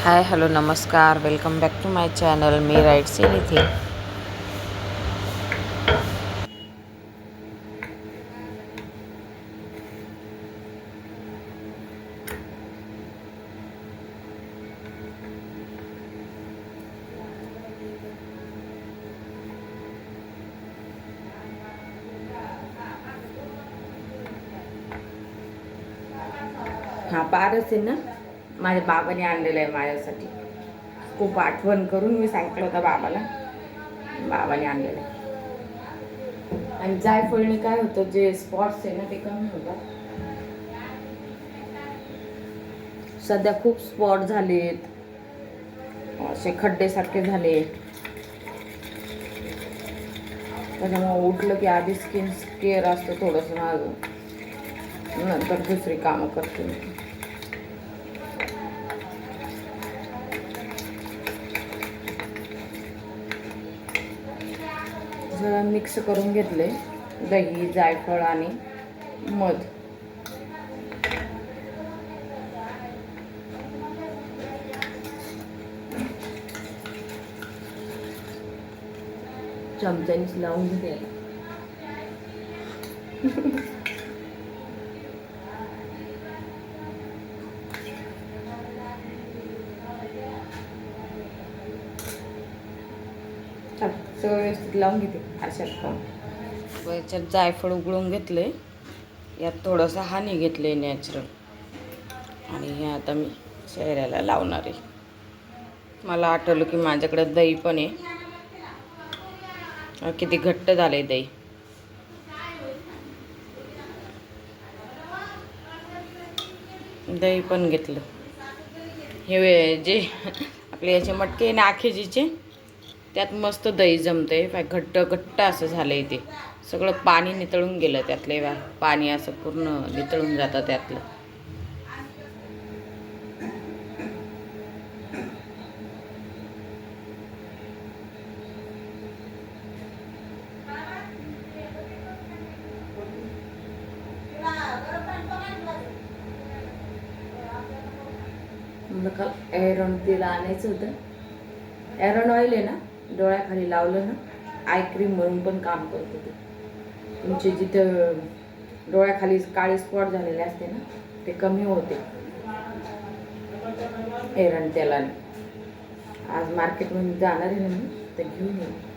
हाय hello नमस्कार. Welcome back to my channel me right scene इथे. हा पारस आहे ना? माझ्या बाबाने आणलेलं आहे माझ्यासाठी. खूप आठवण करून मी सांगितलं होतं बाबाला. बाबाने आणलेलं आहे. आणि जायफळने काय होतं जे स्पॉट्स आहे ना ते कमी होतात. सध्या खूप स्पॉट झालेत. असे खड्डेसारखे झाले त्याच्यामुळे उठलं की आधी स्किन केअर असतं थोडंसं माझं. नंतर दुसरी कामं करते जरा मिक्स करून घेतले. दही जायफळ आणि मध. चमच्यानीच लावून घेते. सगळं व्यवस्थित लावून घेते. अशात पण. याच्यात जायफळ उकळून आहे यात थोडंसं हानी घेतलं आहे नॅचरल आणि हे आता मी चेहऱ्याला लावणार आहे. मला आठवलं की माझ्याकडे दही पण आहे. किती घट्ट झालं आहे दही. दही पण घेतलं. हे जे आपले याचे मटके आहे ना आखेजीचे त्यात मस्त दही जमते काय घट्ट घट्ट असं झालं आहे ते. सगळं पाणी नितळून गेलं त्यातले बा पाणी असं पूर्ण नितळून जातं त्यातलं. मला काल एअरॉन तेल आणायचं होतं. एअरॉन ऑइल आहे ना? डोळ्याखाली लावलं ना आय क्रीम म्हणून पण काम करते ते. तुमचे जिथं डोळ्याखाली काळे स्पॉट झालेले असते ना ते कमी होते. एरण तेलाने. आज मार्केटमध्ये जाणार आहे ना मी तर घेऊन येऊ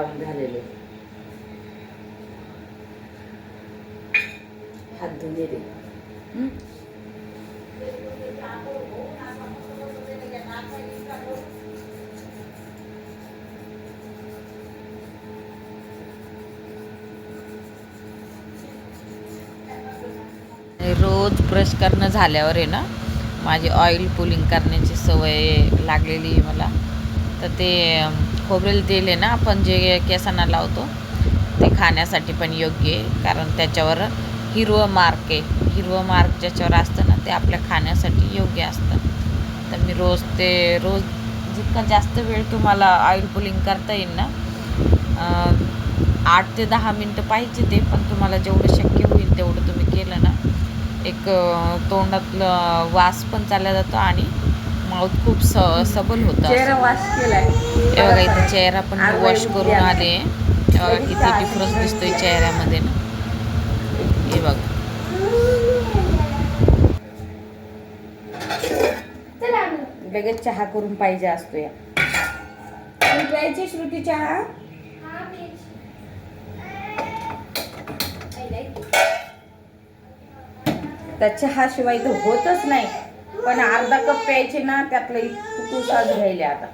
लावून झालेले हात धुणे रे रोज ब्रश करणं झाल्यावर आहे ना माझी ऑइल पुलिंग करण्याची सवय लागलेली आहे मला. तर ते खोबरेल तेल आहे ना आपण जे केसांना लावतो ते खाण्यासाठी पण योग्य आहे. कारण त्याच्यावर हिरवं मार्क आहे. हिरवं मार्क ज्याच्यावर असतं ना ते आपल्या खाण्यासाठी योग्य असतं. तर मी रोज ते रोज जितका जास्त वेळ तुम्हाला ऑइल पुलिंग करता येईल ना आठ ते दहा मिनटं पाहिजे ते पण तुम्हाला जेवढं शक्य होईल तेवढं तुम्ही केलं ना एक तोंडातलं वास पण चालला जातो आणि माउथ खूप स सबल होतं हे बघा इथे चेहरा पण वॉश करून. आले हे बघा किती डिफरन्स दिसतोय चेहऱ्यामध्ये ना. हे बघ. लगेच चहा करून पाहिजे असतो या प्यायची श्रुती चहा? त्या चहाशिवाय तर होतच नाही. पण अर्धा कप प्यायचे ना त्यातलं तुसाच घ्यायले आता.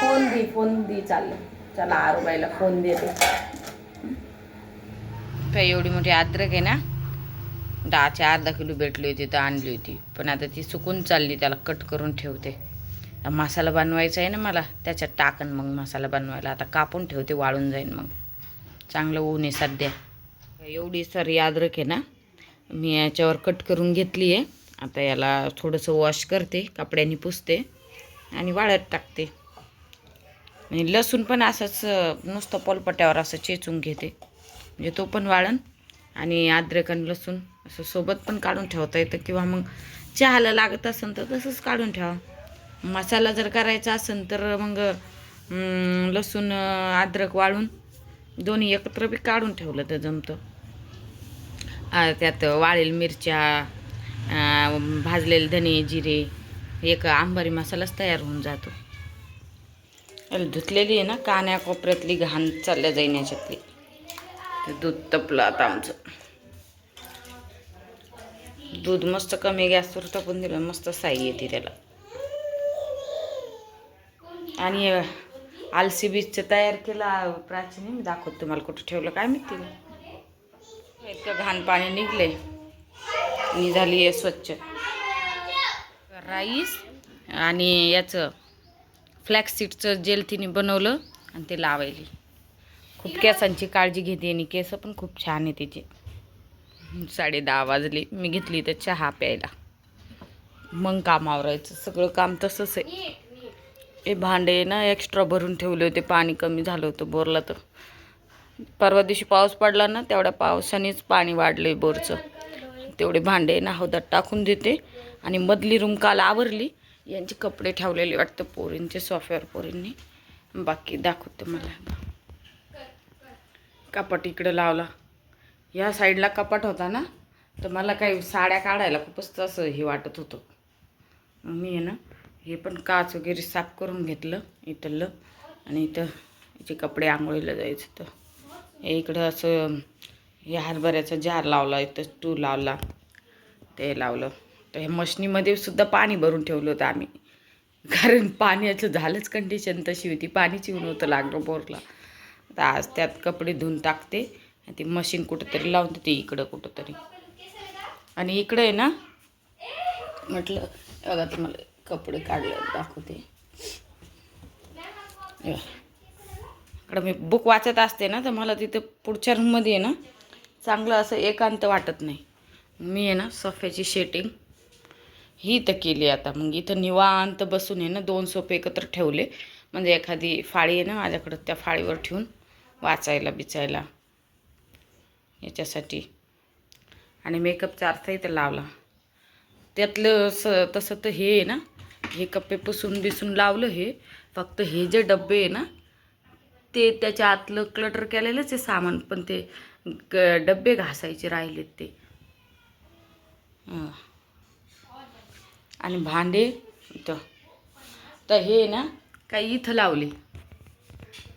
फोन दे फोन दे चाललं चला आरुबाईला फोन देते. एवढी मोठी अद्रक आहे ना? दहाचे अर्धा किलो भेटली होती तर आणली होती. पण आता ती सुकून चालली त्याला कट करून ठेवते. मसाला बनवायचा आहे ना मला त्याच्यात टाकन मग मसाला बनवायला. आता कापून ठेवते वाळून जाईन मग. चांगलं ऊन आहे सध्या. एवढी सारी अद्रक आहे ना मी याच्यावर कट करून घेतली आहे. आता याला थोडंसं वॉश करते कपड्यांनी पुसते आणि वाळत टाकते. आणि लसूण पण असंच नुसतं पोलपट्यावर असं चेचून घेते. म्हणजे तो पण वाळण आणि अद्रक आणि लसूण असं सोबत पण काढून ठेवता येतं. किंवा मग चहाला लागत असेल तर तसंच काढून ठेवा. मसाला जर करायचा असेल तर मग लसूण अद्रक वाळून दोन्ही एकत्र बी काढून ठेवलं तर जमतं. त्यात वाळेल मिरच्या भाजलेले धने जिरे एक आंबारी मसालाच तयार होऊन जातो. धुतलेली आहे ना कान्या कोपऱ्यातली घाण चालल्या जाईन याच्यातली ते दूध तपलं आता आमचं. दूध मस्त कमी गॅसवर तपून दिलं मस्त साई येते त्याला. आणि आलसी बीजचं तयार केला प्राचीने मी दाखवतो तुम्हाला कुठं ठेवलं काय माहिती? इतकं घाण पाणी निघले आणि झाली आहे स्वच्छ. राईस आणि याचं फ्लॅक्सीडचं जेल तिने बनवलं आणि ते लावायली. खूप केसांची काळजी घेते आणि केस पण खूप छान आहे तिचे साडे दहा वाजले. मी घेतली तर चहा प्यायला. मग काम आवरायचं. सगळं काम तसंच आहे. हे भांडे ना एक्स्ट्रा भरून ठेवले होते. पाणी कमी झालं होतं बोरला तर. परवा दिवशी पाऊस पडला ना तेवढ्या पावसानेच पाणी वाढलं आहे बोरचं. तेवढे भांडे नाहवदात टाकून देते. आणि मधली रूम काल आवरली. यांचे कपडे ठेवलेले वाटतं पोरींचे सॉफ्टवेअर पोरींनी. बाकी दाखवते मला. कपाट इकडं लावला. या साईडला कपाट होता ना तर मला काही साड्या काढायला खूपच तसं हे वाटत होतं. मी आहे ना हे पण काच वगैरे साफ करून घेतलं इथलं. आणि इथं याचे कपडे आंघोळीला जायचं तर इकडं असं हे हरभऱ्याचा जार लावला इथं स्टू लावला. ते लावलं. तर हे मशनीमध्ये सुद्धा पाणी भरून ठेवलं होतं आम्ही. कारण पाण्याचं झालंच कंडिशन तशी होती. पाणीच येऊन होतं लागलं बोरला. तर आज त्यात कपडे धुवून टाकते. आणि ती मशीन कुठंतरी लावून देते इकडं कुठंतरी. आणि इकडं आहे ना म्हटलं बघा तुम्हाला कपडे काढले दाखवते. इकडं मी बुक वाचत असते ना तर मला तिथं पुढच्या रूममध्ये आहे ना चांगलं असं एकांत वाटत नाही. मी आहे ना सोफ्याची शेटिंग ही तर केली आता. मग इथं निवांत बसून आहे ना दोन सोफे एकत्र ठेवले. म्हणजे एखादी फाळी आहे ना माझ्याकडं त्या फाळीवर ठेवून वाचायला बिचायला. याच्यासाठी. आणि मेकअपचा अर्थ इथं लावला. त्यातलं स तसं तर हे आहे ना. हे कप्पे पुसून बिसून लावलं हे. फक्त हे जे डब्बे आहे ना ते त्याच्या आतलं क्लटर केलेलंच आहे सामान. पण ते ग- डबे घासायचे राहिलेत ते. आणि भांडे इथं. तर हे ना काही इथं लावले.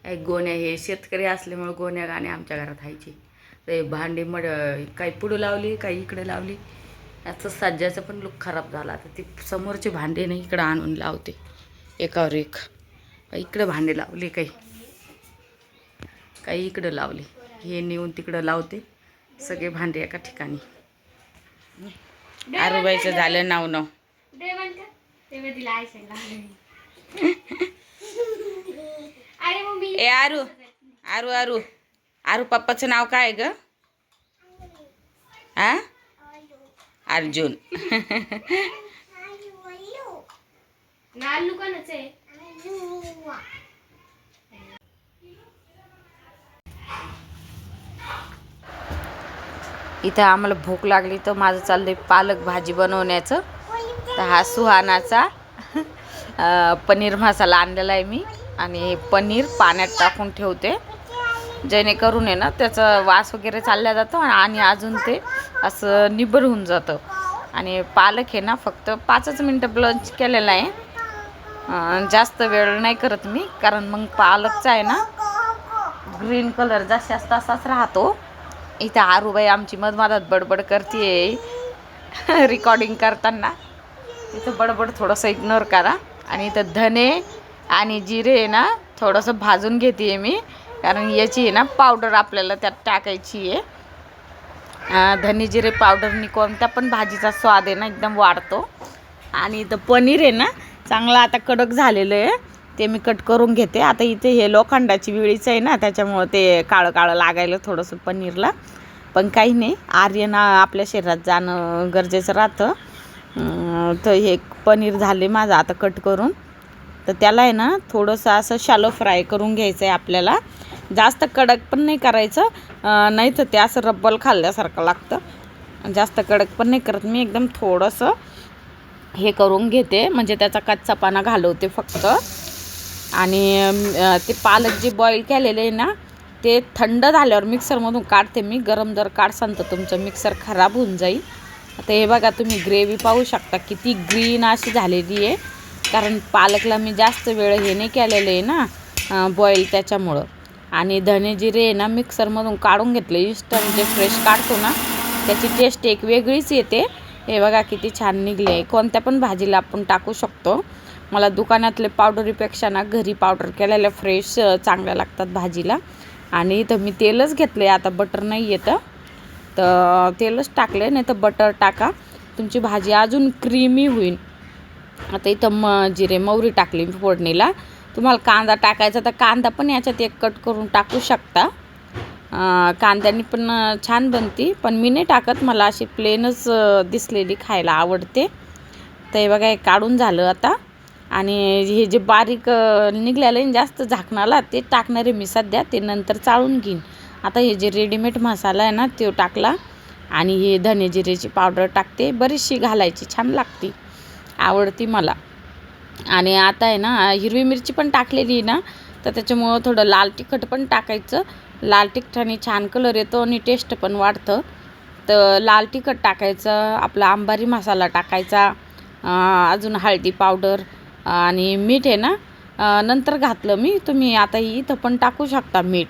काही गोण्या हे शेतकरी असल्यामुळे गोण्या गाणे आमच्या घरात व्हायचे तर हे भांडे मड काही पुढं लावली काही इकडे लावली. याचं सज्जाचं पण लुक खराब झाला. तर ते समोरचे भांडे नाही इकडं आणून लावते. एकावर एक. इकडं भांडे लावले काही. काही इकडं लावले. हे नेऊन तिकडं लावते. सगळे भांडे एका ठिकाणी. आरुबाईचं झालं नाव नाव. अरे मम्मी. ए आरू. आरू आरू. आरू पप्पाचं नाव काय आहे ग? हा अर्जुन. नालू कोणाचं आहे? इथं आम्हाला भूक लागली तर माझं चाललं आहे पालक भाजी बनवण्याचं. तर हा सुहानाचा पनीर मसाला आणलेला आहे मी. आणि पनीर पाण्यात टाकून ठेवते. जेणेकरून आहे ना त्याचा वास वगैरे चालला जातो आणि अजून ते असं निबर होऊन जातं. आणि पालक आहे ना फक्त पाचच मिनटं ब्लंच केलेला आहे. जास्त वेळ नाही करत मी कारण मग पालकचा आहे ना ग्रीन कलर जास्त तसाच राहतो. इथं आरूबाई आमची मधमाधात बडबड करते रेकॉर्डिंग करताना. इथं बडबड थोडंसं इग्नोर करा. आणि इथं धने आणि जिरे आहे ना थोडंसं भाजून घेते मी. कारण याची आहे ना पावडर आपल्याला त्यात टाकायची आहे धने जिरे पावडरनी कोणत्या पण भाजीचा स्वाद आहे ना एकदम वाढतो. आणि इथं पनीर आहे ना चांगलं आता कडक झालेलं आहे. ते मी कट करून घेते. आता इथे हे लोखंडाची विळीच आहे ना त्याच्यामुळं ते काळं काळं लागायला थोडंसं पनीरला. पण काही नाही आर्यन आपल्या शरीरात जाणं गरजेचं राहतं. तर हे पनीर झाले माझं आता कट करून. तर त्याला आहे ना थोडंसं असं शालो फ्राय करून घ्यायचं आहे आपल्याला. जास्त कडक पण नाही करायचं नाही तर ते असं रब्बल खाल्ल्यासारखं लागतं. जास्त कडक पण नाही करत. मी एकदम थोडंसं हे करून घेते. म्हणजे त्याचा कच्चापाना घालवते फक्त. आणि ते पालक जे बॉईल केलेले आहे ना ते थंड झाल्यावर मिक्सरमधून काढते मी. गरम जर काढसान तर तुमचं मिक्सर खराब होऊन जाईल. आता हे बघा तुम्ही ग्रेव्ही पाहू शकता किती ग्रीन अशी झालेली आहे. कारण पालकला मी जास्त वेळ हे नाही केलेलं आहे ना बॉईल त्याच्यामुळं. आणि धने जिरे आहे ना मिक्सरमधून काढून घेतले. इन्स्टंट जे फ्रेश काढतो ना त्याची टेस्ट एक वेगळीच येते. हे बघा किती छान निघले कोणत्या पण भाजीला आपण टाकू शकतो. मला दुकानातले पावडरीपेक्षा ना घरी पावडर केलेल्या फ्रेश चांगल्या लागतात भाजीला. आणि इथं मी तेलच घेतले आता बटर नाही येतं. तर तेलच टाकले नाही तर बटर टाका. तुमची भाजी अजून क्रीमी होईल. आता इथं म जिरे मोहरी टाकली मी फोडणीला. तुम्हाला कांदा टाकायचा तर कांदा पण याच्यात एक कट करून टाकू शकता. कांद्यानी पण छान बनती पण मी नाही टाकत. मला अशी प्लेनच दिसलेली खायला आवडते. तर हे बघा हे काढून झालं आता. आणि हे जे बारीक निघालेलं आहे जास्त झाकणाला ते टाकणार आहे मी सध्या ते नंतर चाळून घेईन. आता हे जे रेडीमेड मसाला आहे ना तो टाकला आणि हे धने जिरेची पावडर टाकते. बरीचशी घालायची छान लागते. आवडती मला. आणि आता आहे ना हिरवी मिरची पण टाकलेली आहे ना तर त्याच्यामुळं थोडं लाल तिखट पण टाकायचं. लाल तिखटाने छान कलर येतो आणि टेस्ट पण वाढतं. तर लाल तिखट टाकायचं आपला आंबारी मसाला टाकायचा अजून हळदी पावडर आणि मीठ आहे ना नंतर घातलं मी. तुम्ही आता इथं पण टाकू शकता मीठ.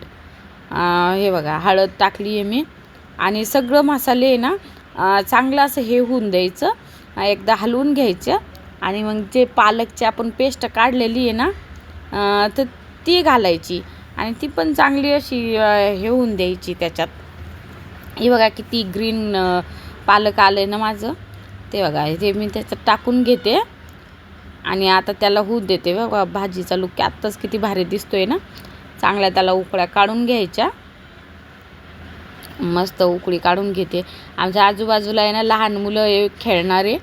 हे बघा हळद टाकली आहे मी. आणि सगळं मसाले आहे ना चांगलं असं हे होऊन द्यायचं. एकदा हलवून घ्यायचं. आणि मग जे पालकची आपण पेस्ट काढलेली आहे ना तर ती घालायची. आणि ती पण चांगली अशी हे होऊन द्यायची त्याच्यात. हे बघा किती ग्रीन पालक आलं आहे ना माझं. ते बघा ते मी त्याच्यात टाकून घेते. आणि आता त्याला होऊ देते बघा भाजीचा लुक आत्ताच किती भारी दिसतोय ना. चांगल्या त्याला उकळ्या काढून घ्यायच्या. मस्त उकळी काढून घेते. आमच्या आजूबाजूला आहे ना लहान मुलं खेळणारे.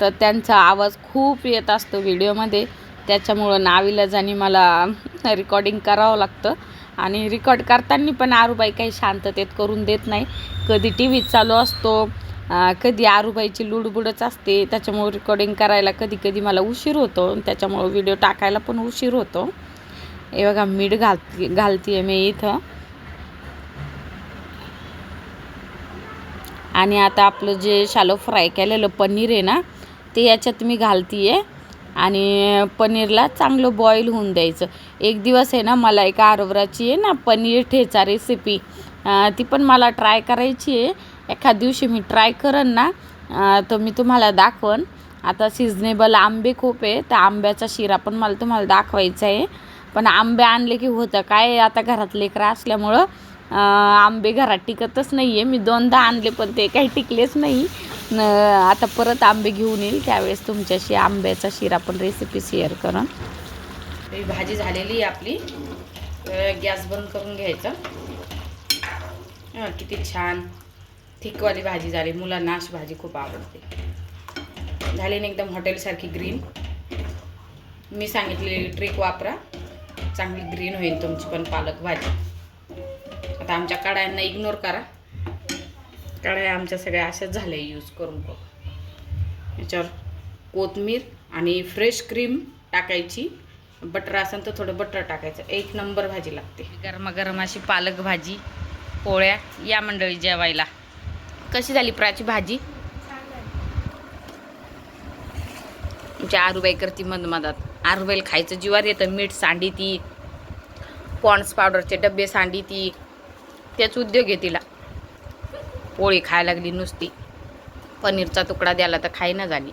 तर त्यांचा आवाज खूप येत असतो व्हिडिओमध्ये. त्याच्यामुळं नाविलाजाने मला रेकॉर्डिंग करावं लागतं. आणि रेकॉर्ड करताना पण आरूबाई काही शांततेत करून देत नाही. कधी टी व्ही चालू असतो कधी आरूबाईची लुडबुडच असते त्याच्यामुळं रेकॉर्डिंग करायला कधी कधी मला उशीर होतो त्याच्यामुळं व्हिडिओ टाकायला पण उशीर होतो. हे बघा मीठ घालते आहे मी इथं. आणि आता आपलं जे शालो फ्राय केलेलं पनीर आहे ना ते याच्यात मी घालते आहे आणि पनीरला चांगलं बॉईल होऊन द्यायचं. एक दिवस आहे ना मला एका आरोवराची आहे ना पनीर ठेचा रेसिपी ती पण मला ट्राय करायची आहे एखाद दिवशी मी ट्राय करेन ना तर मी तुम्हाला दाखवन. आता सिजनेबल आंबे खूप आहे तर आंब्याचा शिरा पण मला तुम्हाला दाखवायचा आहे. पण आंबे आणले की होतं काय आता घरात लेकरं असल्यामुळं आंबे घरात टिकतच नाही आहे मी दोनदा आणले पण ते काही टिकलेच नाही. न आता परत आंबे घेऊन येईल त्यावेळेस तुमच्याशी आंब्याचा शिरा पण रेसिपी शेअर करून. भाजी झालेली आहे आपली. गॅस बंद करून घ्यायचा. किती छान. थिकवाली भाजी झाली. मुलांना अशी भाजी खूप आवडते. झाली ना एकदम हॉटेलसारखी ग्रीन. मी सांगितलेली ट्रिक वापरा. चांगली ग्रीन होईल तुमची पण पालक भाजी. आता आमच्या कडायांना इग्नोर करा. कडाया आमच्या सगळ्या अशाच झाल्या यूज करून बघ. याच्यावर कोथमीर आणि फ्रेश क्रीम टाकायची. बटर असेल तर थोडं बटर टाकायचं. एक नंबर भाजी लागते. गरमागरम अशी पालक भाजी पोळ्या या मंडळी जेवायला. कशी झाली प्राची भाजी? आमच्या आरूबाई करते मध मधात आरूबाईला खायचं जीवार येतं. मीठ सांडी ती पॉन्ड्स पावडरचे डबे सांडी ती. तेच उद्योग आहे तिला. पोळी खायला लागली नुसती. पनीरचा तुकडा द्याला तर खाईना झाली.